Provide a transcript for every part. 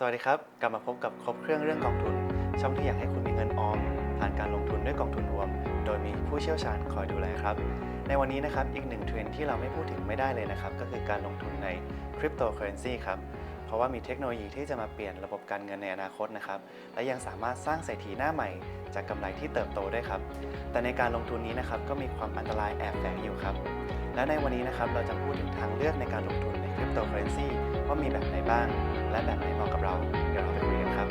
สวัสดีครับ กลับมาพบกับครบเครื่องเรื่องกองทุน ช่องที่อยากให้คุณมีเงินออมผ่านการลงทุนด้วยกองทุนรวม โดยมีผู้เชี่ยวชาญคอยดูแลครับ ในวันนี้นะครับอีกหนึ่งเทรนที่เราไม่พูดถึงไม่ได้เลยนะครับ ก็คือการลงทุนในคริปโตเคอเรนซีครับ เพราะว่ามีเทคโนโลยีที่จะมาเปลี่ยนระบบการเงินในอนาคตนะครับ และยังสามารถสร้างเศรษฐีหน้าใหม่ จากกำไรที่เติบโตได้ครับ แต่ในการลงทุนนี้นะครับก็มีความอันตรายแอบแฝงอยู่ครับ และในวันนี้นะครับเราจะพูดถึงทางเลือกในการลงทุนในคริปโตเคอเรนซี ว่ามีแบบไหนบ้าง และแบบไหนเหมาะกับเรา เดี๋ยวเราไปคุยกันครับ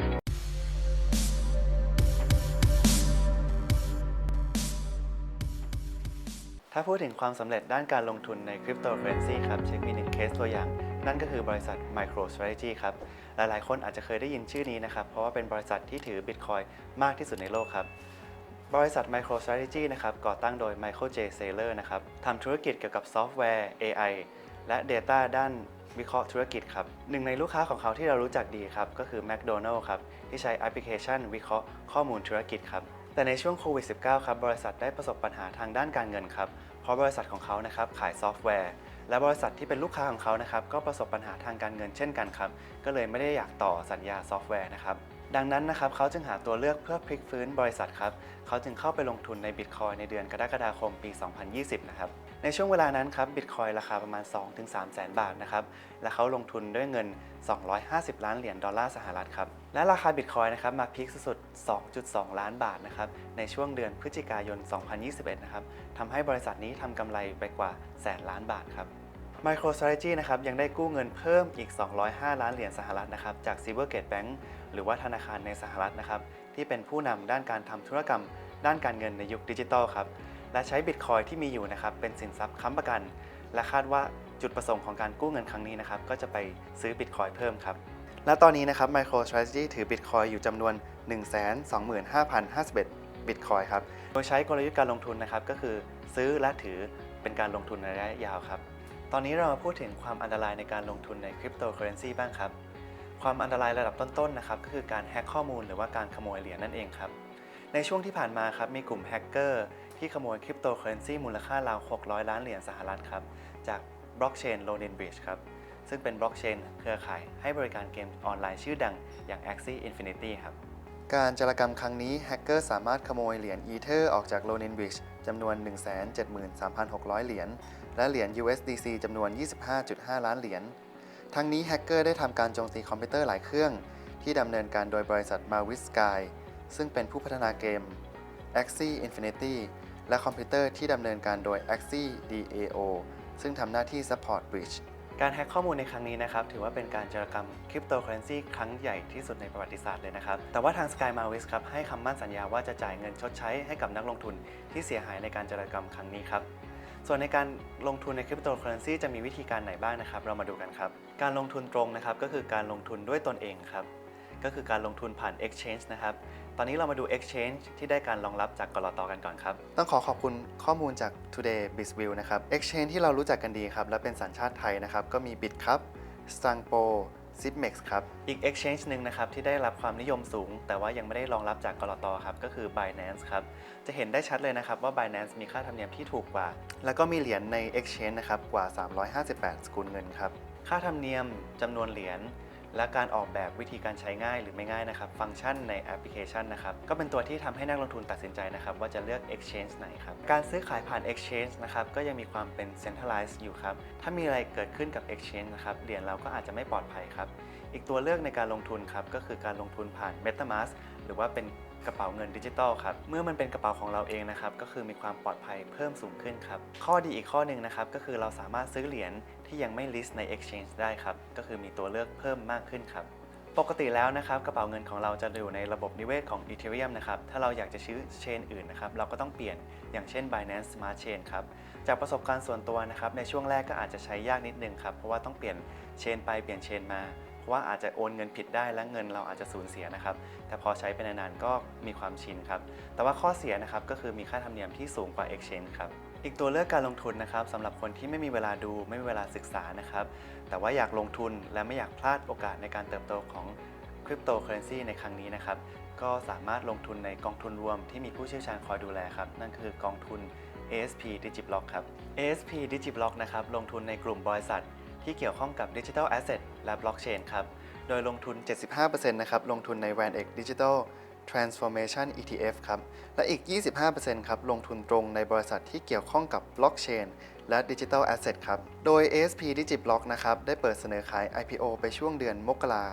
ถ้าพูดถึงความสำเร็จด้านการลงทุนในคริปโตเคอเรนซีครับเช็คมีหนึ่งเคสตัวอย่าง นั่นก็คือบริษัท MicroStrategy ครับ หลายๆ คนอาจจะเคยได้ยินชื่อนี้นะครับ เพราะว่าเป็นบริษัทที่ถือ Bitcoin มากที่สุดในโลกครับบริษัท MicroStrategy นะครับก่อตั้งโดย Michael J. Saylor นะครับทำธุรกิจเกี่ยวกับซอฟต์แวร์ AI และ Data ด้าน วิเคราะห์ธุรกิจครับหนึ่งในลูกค้าของเขาที่เรารู้จักดีครับก็คือ McDonald ครับที่ใช้แอปพลิเคชันวิเคราะห์ข้อมูลธุรกิจครับแต่ในช่วงโควิด -19 ครับบริษัทได้ประสบปัญหาทางด้านการเงินครับเพราะบริษัทของเขานะครับขายซอฟต์แวร์ และบริษัทที่เป็นลูกค้าของเขานะครับก็ประสบปัญหาทางการเงินเช่นกันครับก็เลยไม่ได้อยากต่อสัญญาซอฟต์แวร์นะครับ ดังนั้นนะครับเขาจึงหาตัวเลือกเพื่อพลิกฟื้นบริษัทครับเขาจึงเข้าไปลงทุนในบิตคอยในเดือนกรกฎาคมปี 2020 นะครับ ในช่วงเวลานั้นครับบิตคอยราคาประมาณ 2-3 แสนบาทนะครับ และเขาลงทุนด้วยเงิน 250 ล้านเหรียญดอลลาร์สหรัฐครับ และราคาบิตคอยนะครับมาพีคสุด 2.2 ล้านบาทนะครับในช่วงเดือนพฤศจิกายน 2021 นะครับทำให้บริษัทนี้ทำกำไรไปกว่าแสนล้านบาทครับ MicroStrategy นะครับยังได้กู้เงินเพิ่มอีก 205 ล้านเหรียญสหรัฐนะครับจาก Silvergate Bank หรือว่าธนาคารในสหรัฐนะครับที่เป็นผู้นำด้านการทำธุรกรรม ด้านการเงินในยุคดิจิทัลครับและใช้บิตคอยที่มีอยู่นะครับเป็นสินทรัพย์ค้ำประกัน และคาดว่าจุดประสงค์ของการกู้เงินครั้งนี้นะครับก็จะไปซื้อบิตคอยเพิ่มครับและตอนนี้นะครับ MicroStrategy ถือบิตคอยอยู่จำนวน 125,051บิตคอยครับโดยใช้กลยุทธ์การลงทุนนะครับก็คือซื้อและถือเป็นการลงทุนในระยะยาวครับ ตอนนี้เรามาพูดถึงความอันตรายในการลงทุนในคริปโตเคอเรนซีบ้างครับ ความอันตรายระดับต้นๆนะครับก็คือการแฮกข้อมูลหรือว่าการขโมยเหรียญนั่นเองครับ ในช่วงที่ผ่านมาครับมีกลุ่มแฮกเกอร์ที่ขโมยคริปโตเคอเรนซีมูลค่าราว 600 ล้านเหรียญสหรัฐครับ จากบล็อกเชน l o n e n Bridge ครับ ซึ่งเป็นบล็อกเชนเครือข่ายให้บริการเกมออนไลน์ชื่อดังอย่าง Axie Infinity ครับ การจารกรรมครั้งนี้แฮกเกอร์สามารถขโมยเหรียญ Ether ออกจาก l o n e n Bridge จำนวน 173,600 เหรียญ และเหรียญ USDC จำนวน 25.5 ล้านเหรียญ ทั้งนี้แฮกเกอร์ได้ทำการโจมตีคอมพิวเตอร์หลายเครื่อง ที่ดำเนินการโดยบริษัท Mavis Sky ซึ่งเป็นผู้พัฒนาเกม Axie Infinity และคอมพิวเตอร์ที่ดำเนินการโดย Axie DAO ซึ่งทำหน้าที่ Support Bridge การแฮกข้อมูลในครั้งนี้นะครับ ถือว่าเป็นการจารกรรมคริปโตเคอเรนซีครั้งใหญ่ที่สุดในประวัติศาสตร์เลยนะครับ แต่ว่าทาง Sky Mavis ครับ ให้คำมั่นสัญญาว่าจะจ่ายเงินชดใช้ให้กับนักลงทุนที่เสียหายในการจารกรรมครั้งนี้ครับ ส่วนในการลงทุนในคริปโตเคอเรนซีจะมีวิธีการไหนบ้างนะครับ เรามาดูกันครับ การลงทุนตรงนะครับก็คือการลงทุนด้วยตนเองครับ ก็คือการลงทุนผ่าน Exchange นะครับ ตอนนี้เรามาดู Exchange ที่ได้การรองรับจากกรอตกันก่อนครับ ต้องขอขอบคุณข้อมูลจาก Today Bizview นะครับ Exchange ที่เรารู้จักกันดีครับ และเป็นสัญชาติไทยนะครับ ก็มี Bit ครับ s t a n g p o Zipmex ครับ อีก Exchange หนึ่งนะครับที่ได้รับความนิยมสูง แต่ว่ายังไม่ได้รองรับจากกรตครับก็คือ Binance ครับ จะเห็นได้ชัดเลยนะครับว่า Binance มีค่าธรรมเนียมที่ถูกกว่า แล้วก็มีเหรียญใน Exchange นะครับกว่า 358 สกุลเงินครับ ค่าธรรมเนียมจำนวนเหรียญ และการออกแบบวิธีการใช้ง่ายหรือไม่ง่ายนะครับ ฟังก์ชันในแอปพลิเคชันนะครับ ก็เป็นตัวที่ทำให้นักลงทุนตัดสินใจนะครับ ว่าจะเลือก Exchange ไหนครับ การซื้อขายผ่าน Exchange นะครับ ก็ยังมีความเป็น Centralized อยู่ครับ ถ้ามีอะไรเกิดขึ้นกับ Exchange นะครับ เหรียญเราก็อาจจะไม่ปลอดภัยครับ อีกตัวเลือกในการลงทุนครับ ก็คือการลงทุนผ่าน MetaMask หรือว่าเป็น กระเป๋าเงินดิจิตอลครับ เมื่อมันเป็นกระเป๋าของเราเองนะครับ ก็คือมีความปลอดภัยเพิ่มสูงขึ้นครับ ข้อดีอีกข้อหนึ่งนะครับ ก็คือเราสามารถซื้อเหรียญที่ยังไม่ list ใน Exchange ได้ครับ ก็คือมีตัวเลือกเพิ่มมากขึ้นครับปกติแล้วนะครับกระเป๋าเงินของเราจะอยู่ในระบบนิเวศของ Ethereum นะครับถ้าเราอยากจะซื้อเชนอื่นนะครับเราก็ต้องเปลี่ยนอย่างเช่น Binance Smart Chain ครับจากประสบการณ์ส่วนตัวนะครับในช่วงแรกก็อาจจะใช้ยากนิดนึงครับเพราะว่าต้องเปลี่ยนเชนไปเปลี่ยนเชนมาเพรา ว่าอาจจะโอนเงินผิดได้และเงินเราอาจจะสูญเสียนะครับ แต่พอใช้ไปนานๆก็มีความชินครับ แต่ว่าข้อเสียนะครับก็คือมีค่าธรรมเนียมที่สูงกว่า Exchange ครับอีกตัวเลือกการลงทุนนะครับสำหรับคนที่ไม่มีเวลาดูไม่มีเวลาศึกษานะครับ แต่ว่าอยากลงทุนและไม่อยากพลาดโอกาสในการเติบโตของคริปโตเคอเรนซีในครั้งนี้นะครับก็สามารถลงทุนในกองทุนรวมที่มีผู้เชี่ยวชาญคอยดูแลครับ นั่นคือกองทุน ASP Digiblock ครับ ASP Digiblock นะครับลงทุนในกลุ่มบริษัท ที่เกี่ยวข้องกับดิจิทัลแอสเซทและบล็อกเชนครับ โดยลงทุน 75%นะครับ ลงทุนใน VanEck Digital Transformation ETF ครับ และอีก 25%ครับ ลงทุนตรงในบริษัทที่เกี่ยวข้องกับบล็อกเชนและดิจิทัลแอสเซทครับ โดย ASP Digiblock นะครับ ได้เปิดเสนอขาย IPO ไปช่วงเดือนมกรา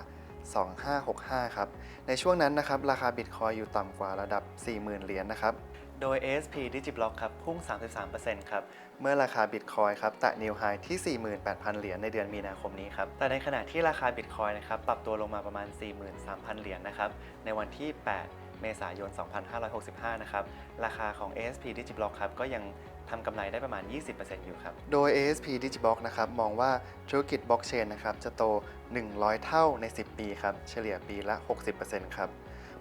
2565 ครับ ในช่วงนั้นนะครับราคาบิตคอยอยู่ต่ำกว่าระดับ 40,000 เหรียญนะครับโดย ASP Digiblock ครับพุ่ง 33%ครับ เมื่อราคาบิตคอยครับแตะนิวไฮที่ 48,000 เหรียญในเดือนมีนาคมนี้ครับ แต่ในขณะที่ราคาบิตคอยนะครับปรับตัวลงมาประมาณ 43,000 เหรียญนะครับ ในวันที่ 8 เมษายน 2565 นะครับ ราคาของ ASP Digiblock ครับก็ยัง ทำกำไรได้ประมาณ 20%อยู่ครับ โดย ASP Digiblock นะครับมองว่าธุรกิจบล็อกเชนนะครับจะโต 100 เท่าใน 10 ปีครับเฉลี่ยปีละ 60%ครับ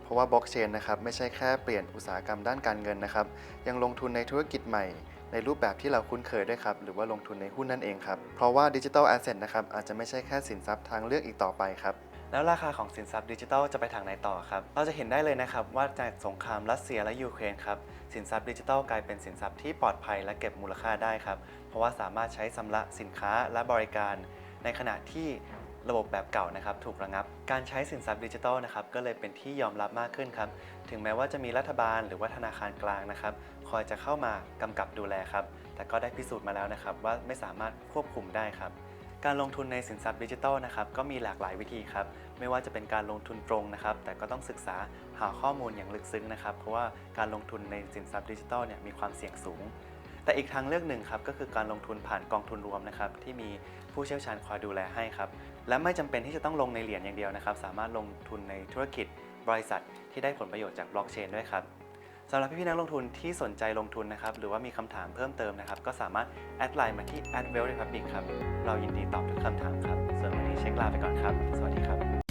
เพราะว่าบล็อกเชนนะครับไม่ใช่แค่เปลี่ยนอุตสาหกรรมด้านการเงินนะครับ ยังลงทุนในธุรกิจใหม่ ในรูปแบบที่เราคุ้นเคยด้วยครับ หรือว่าลงทุนในหุ้นนั่นเองครับ เพราะว่าดิจิทัลแอสเซทนะครับอาจจะไม่ใช่แค่สินทรัพย์ทางเลือกอีกต่อไปครับ แล้วราคาของสินทรัพย์ดิจิทัลจะไปทางไหนต่อครับ เราจะเห็นได้เลยนะครับว่าจากสงครามรัสเซียและยูเครนครับสินทรัพย์ดิจิทัลกลายเป็นสินทรัพย์ที่ปลอดภัยและเก็บมูลค่าได้ครับ เพราะว่าสามารถใช้ชำระสินค้าและบริการ ในขณะที่ระบบแบบเก่านะครับถูกระงับ การใช้สินทรัพย์ดิจิทัลนะครับก็เลยเป็นที่ยอมรับมากขึ้นครับ ถึงแม้ว่าจะมีรัฐบาลหรือว่าธนาคารกลางนะครับคอยจะเข้ามากำกับดูแลครับ แต่ก็ได้พิสูจน์มาแล้วนะครับว่าไม่สามารถควบคุมได้ครับ การลงทุนในสินทรัพย์ดิจิทัลนะครับก็มีหลากหลายวิธีครับ ไม่ว่าจะเป็นการลงทุนตรงนะครับ แต่ก็ต้องศึกษาหาข้อมูลอย่างลึกซึ้งนะครับ เพราะว่าการลงทุนในสินทรัพย์ดิจิทัลเนี่ยมีความเสี่ยงสูง แต่อีกทางเลือกหนึ่งครับก็คือการลงทุนผ่านกองทุนรวมนะครับที่มีผู้เชี่ยวชาญคอยดูแลให้ครับ และไม่จำเป็นที่จะต้องลงในเหรียญอย่างเดียวนะครับ สามารถลงทุนในธุรกิจ บริษัทที่ได้ผลประโยชน์จากบล็อกเชนด้วยครับ สำหรับพี่ๆนักลงทุนที่สนใจลงทุนนะครับ หรือว่ามีคำถามเพิ่มเติมนะครับ ก็สามารถแอดไลน์มาที่ a d w e l l Republic ครับ เรายินดีตอบทุกคำถามครับ ส่วนวันนี้เช็คลาไปก่อนครับ สวัสดีครับ